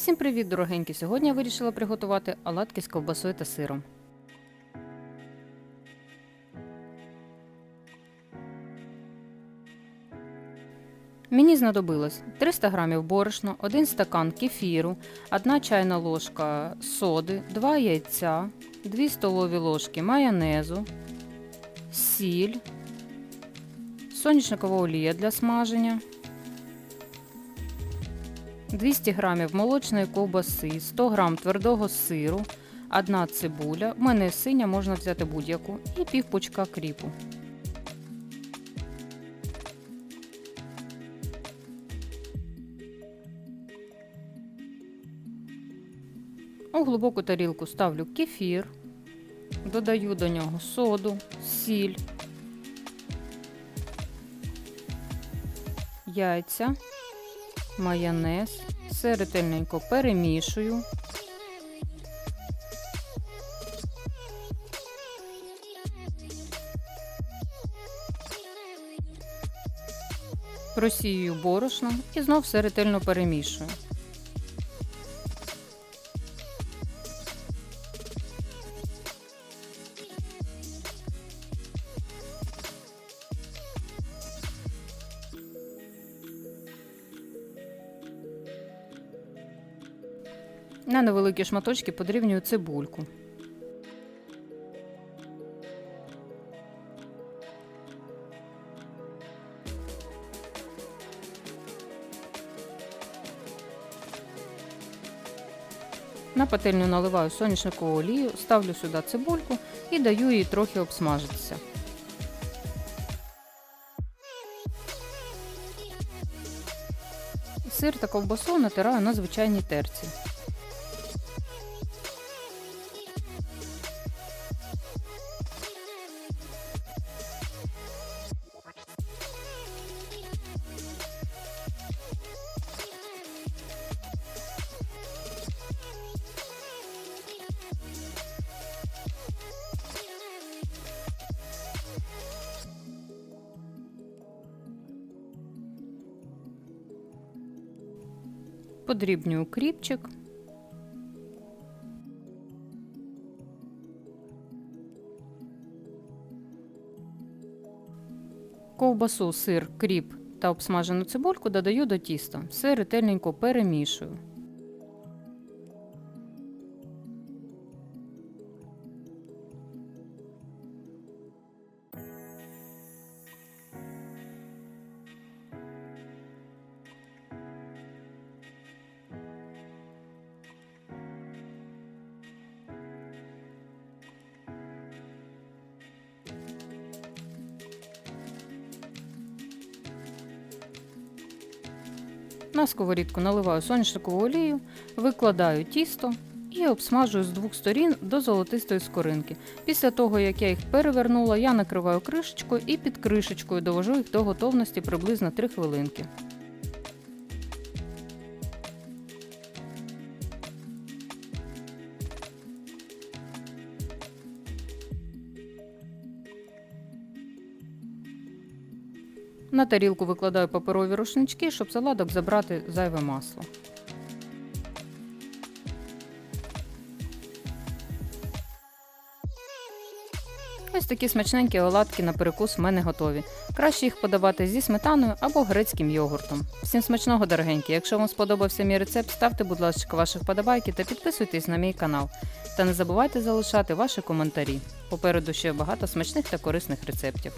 Всім привіт, дорогенькі! Сьогодні я вирішила приготувати оладки з ковбасою та сиром. Мені знадобилось 300 г борошна, 1 стакан кефіру, 1 чайна ложка соди, 2 яйця, 2 столові ложки майонезу, сіль, соняшникова олія для смаження, 200 г молочної ковбаси, 100 г твердого сиру, 1 цибуля, в мене синя, можна взяти будь-яку, і пів пучка кріпу. У глибоку тарілку ставлю кефір, додаю до нього соду, сіль, яйця, майонез, все ретельненько перемішую. Просію борошно і знов все ретельно перемішую. На невеликі шматочки подрібнюю цибульку. На пательню наливаю соняшникову олію, ставлю сюди цибульку і даю їй трохи обсмажитися. Сир та ковбасу натираю на звичайній терці. Подрібнюю кріпчик. Ковбасу, сир, кріп та обсмажену цибульку додаю до тіста. Все ретельненько перемішую. На сковорідку наливаю соняшникову олію, викладаю тісто і обсмажую з двох сторін до золотистої скоринки. Після того, як я їх перевернула, я накриваю кришечкою і під кришечкою довожу їх до готовності приблизно 3 хвилинки. На тарілку викладаю паперові рушнички, щоб з оладок забрати зайве масло. Ось такі смачненькі оладки на перекус в мене готові. Краще їх подавати зі сметаною або грецьким йогуртом. Всім смачного, дорогенькі! Якщо вам сподобався мій рецепт, ставте, будь ласка, ваші вподобайки та підписуйтесь на мій канал. Та не забувайте залишати ваші коментарі. Попереду ще багато смачних та корисних рецептів.